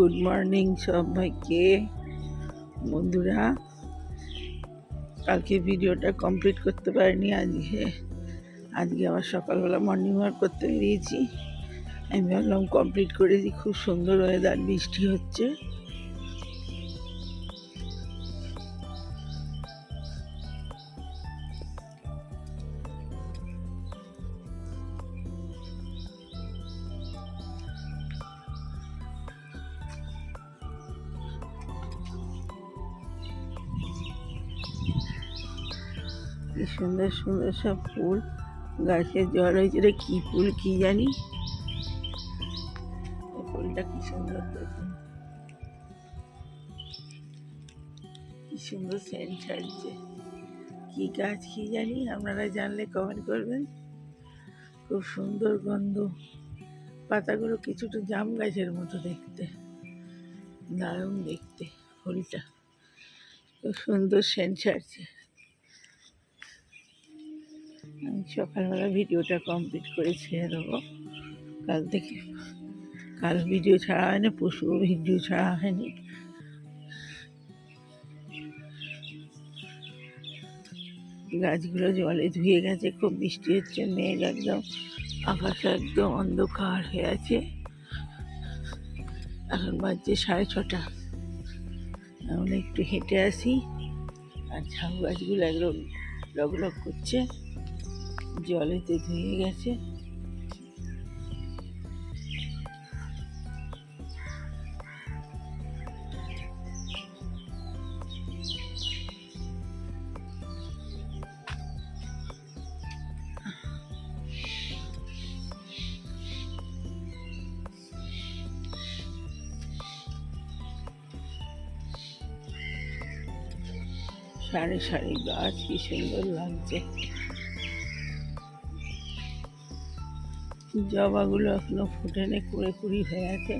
Good morning সবাইকে। বন্ধুরা, কালকে ভিডিওটা কমপ্লিট করতে পারিনি, আজকে আজকে আবার সকালবেলা মর্নিং ওয়াক করতে বেরিয়েছি আমি ভাবলাম কমপ্লিট করে দিই, খুব সুন্দর ওয়েদার বৃষ্টি হচ্ছে। সুন্দর সুন্দর সব ফুল গাছে জল হয়েছে রে, কি ফুল কি জানি? ফুলটা কি সুন্দর কি সুন্দর সেন্ট ছাড়ছে। কি গাছ কি জানি, আপনারা জানলে কমেন্ট করবেন। খুব সুন্দর গন্ধ। পাতাগুলো কিছুটা জাম গাছের মতো দেখতে। দারুণ দেখতে ফুলটা। খুব সুন্দর সেন্ট ছাড়ছে। আমি সকালবেলা ভিডিওটা কমপ্লিট করে ছেড়ে দেবো। কাল থেকে কাল ভিডিও ছাড়া হয়নি পশু ভিডিও ছাড়া হয়নি। গাছগুলো জলে ধুয়ে গেছে, খুব বৃষ্টি হচ্ছে, মেঘ একদম, আকাশ একদম অন্ধকার হয়ে আছে। এখন বাজছে সাড়ে ছটা। আমরা একটু হেঁটে আসি, আর ঝাউ গাছগুলো একদম লগ লগ করছে। জলেতে ধুয়ে গেছে। সারি সারি গাছ কি সুন্দর লাগছে। জবাগুলো এখনও ফুটেনে, কুড়ে কুড়ি হয়ে আছে।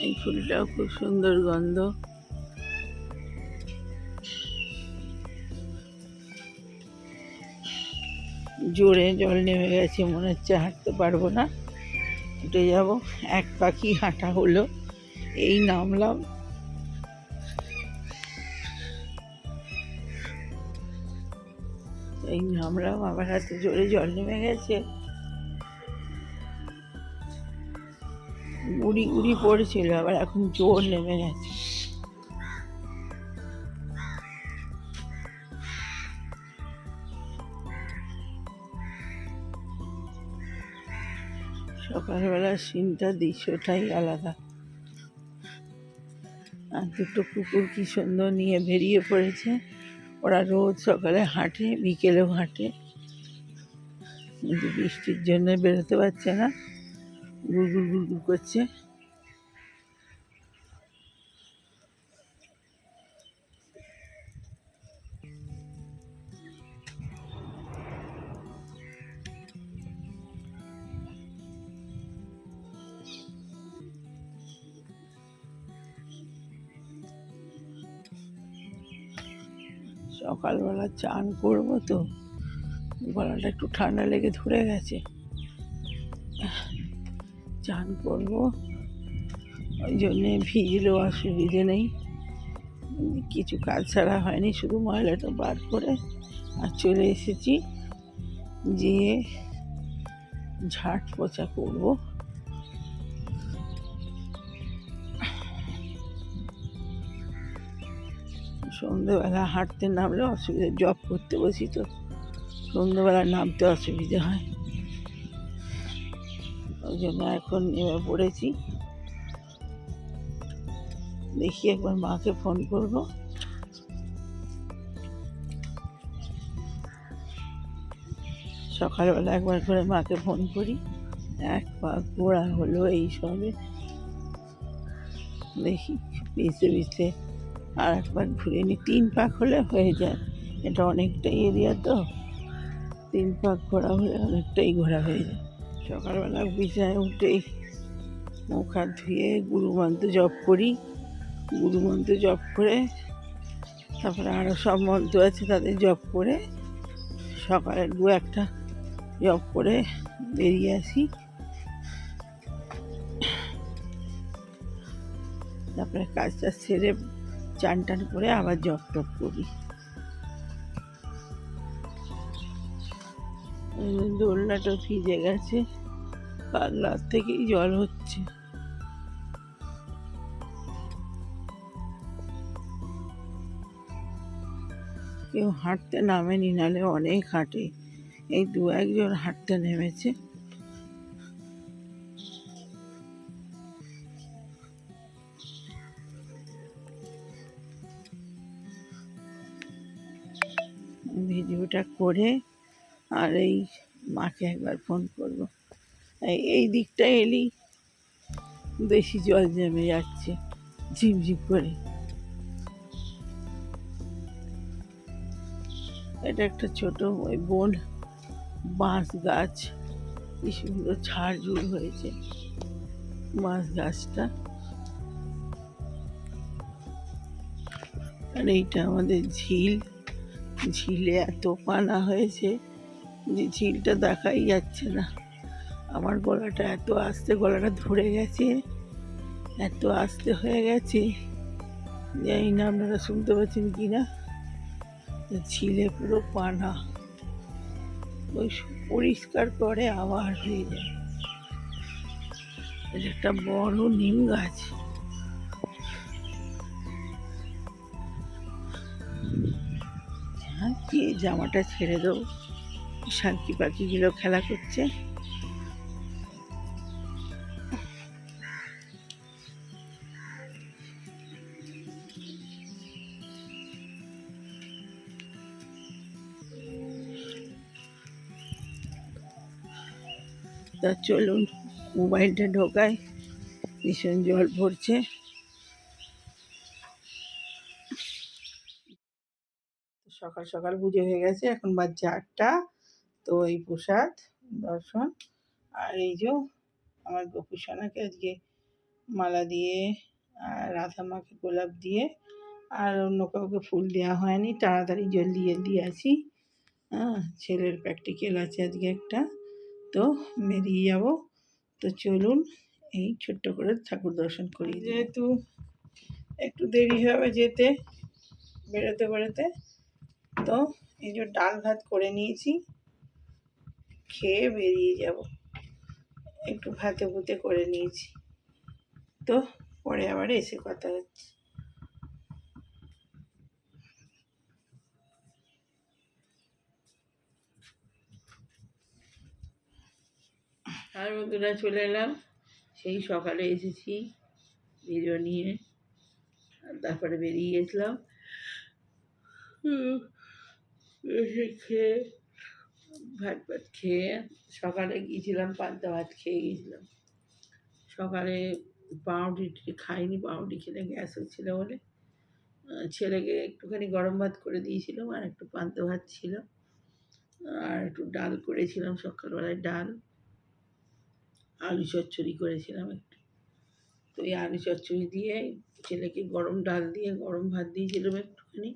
এই ফুলটাও খুব সুন্দর গন্ধ। জোরে জল নেমে গেছে, মনে হচ্ছে হাঁটতে পারব না। উঠে যাব, এক পাখি হাঁটা হলো। এই নামলাম। এই নামলাম, আমার হাতে জোরে জল নেমে গেছে। গুড়ি গুড়ি পড়েছিল, আবার এখন জোর নেমে গেছে। সকালবেলার সিনটা দৃশ্যটাই আলাদা। আর দুটো কুকুর কি সুন্দর নিয়ে বেরিয়ে পড়েছে। ওরা রোজ সকালে হাঁটে, বিকেলেও হাঁটে। কিন্তু বৃষ্টির জন্য বেরোতে পারছে না। গুড় গুড় করছে। সকালবেলা চান করব তো, গলাটা একটু ঠান্ডা লেগে ধরে গেছে। চান করব, ওই জন্যে ভিজলেও অসুবিধে নেই। কিছু কাজ ছাড়া হয়নি, শুধু ময়লাটা বার করে আর চলে এসেছি। যেয়ে ঝাট পোছা করব। সন্ধ্যেবেলা হাঁটতে নামলে অসুবিধা জব করতে বসি তো সন্ধ্যেবেলা নামতে অসুবিধা হয়। ওই জন্য এখন নেমে পড়েছি। দেখি একবার মাকে ফোন করব। সকালবেলা একবার করে মাকে ফোন করি। এক পা গোড়া হলো এই সবে। দেখি, পিছে পিছে আর একবার ঘুরে নিই তিন পাক হলে হয়ে যায়। এটা অনেকটাই এরিয়া তো। তিন পাক ঘোরা হলে অনেকটাই ঘোরা হয়ে যায়। সকালবেলা বিছায় উঠেই মুখ হাত ধুয়ে গুরু মন্ত্র জপ করি। গুরু মন্ত্র জপ করে তারপরে আরও সব মন্ত্র আছে তাদের জপ করে সকালে দু একটা জপ করে বেরিয়ে আসি। তারপরে কাজটা সেরে চান টান করে আবার জপ টপ করি। দোলনাটা ভিজে গেছে রাত থেকেই জল হচ্ছে। কেউ হাঁটতে নামেনি, নালে অনেক হাঁটে। এই দু একজন হাঁটতে নেমেছে। ভিডিওটা করে আর এই মাকে একবার ফোন করব। এই দিকটা এলেই বেশি জল জমে যাচ্ছে ঝিমঝিম করে। এটা একটা ছোট ওই বন, বাঁশ গাছ, কি সুন্দর ঝাড় ঝুড় হয়েছে বাঁশ গাছটা। আর এইটা আমাদের ঝিল। ঝিলে এত পানা হয়েছে যে ঝিলটা দেখাই যাচ্ছে না। আমার গলাটা এত আস্তে, গলাটা ধরে গেছে, এত আস্তে হয়ে গেছে। জানি না আপনারা শুনতে পাচ্ছেন কি না ঝিলে পুরো পানা। ওই পরিষ্কার করে আবার হয়ে যায়। এটা একটা বড় নিম গাছ। কি জামাটা ছেড়ে দেবো শান্তি পাখিগুলো খেলা করছে। তা চলুন, মোবাইলটা ঢোকায়, ভীষণ জল পড়ছে সকাল সকাল পুজো হয়ে গেছে, এখন বাজছে আটটা। তো এই প্রসাদ, দর্শন, আর এই যে আমার গোপুসোনাকে আজকে মালা দিয়ে, আর রাধা মাকে গোলাপ দিয়ে, আর অন্য কাউকে ফুল দেওয়া হয়নি। তাড়াতাড়ি জলদি জলদি আছি হ্যাঁ ছেলের প্র্যাকটিক্যাল আছে আজকে একটা। তো বেরিয়ে যাব। তো চলুন, এই ছোট্ট করে ঠাকুর দর্শন করি যেহেতু একটু দেরি হবে যেতে, বেরোতে বেরোতে তো এই যে ডাল ভাত করে নিয়েছি, খেয়ে বেরিয়ে যাব। একটু ভাতে ভুতে করে নিয়েছি। তো পরে আবার এসে কথা হচ্ছে। আর বন্ধুরা চলে এলাম। সেই সকালে এসেছি ভিডিও নিয়ে। তারপরে বেরিয়ে গেছিলাম। এসে খেয়ে ভাত ভাত খেয়ে সকালে গিয়েছিলাম, পান্তা ভাত খেয়ে গিয়েছিলাম। সকালে পাউরুটি খাইনি, পাউরুটি খেলে গ্যাস হচ্ছিল বলে। ছেলেকে একটুখানি গরম ভাত করে দিয়েছিলাম আর একটু পান্তা ভাত ছিল। আর একটু ডাল করেছিলাম, সকালবেলায় ডাল। আলু চচ্চড়ি করেছিলাম একটু। তো এই আলু চচ্চড়ি দিয়ে ছেলেকে গরম ডাল দিয়ে গরম ভাত দিয়েছিলাম একটুখানি।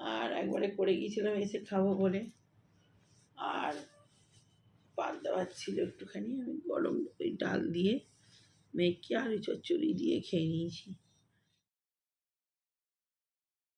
আর একবারে করে গিয়েছিলাম এসে খাব বলে। আর পান্তা ভাত ছিল একটুখানি, আমি গরম ওই ডাল দিয়ে মেখে ওই চচ্চড়ি দিয়ে খেয়ে নিয়েছি।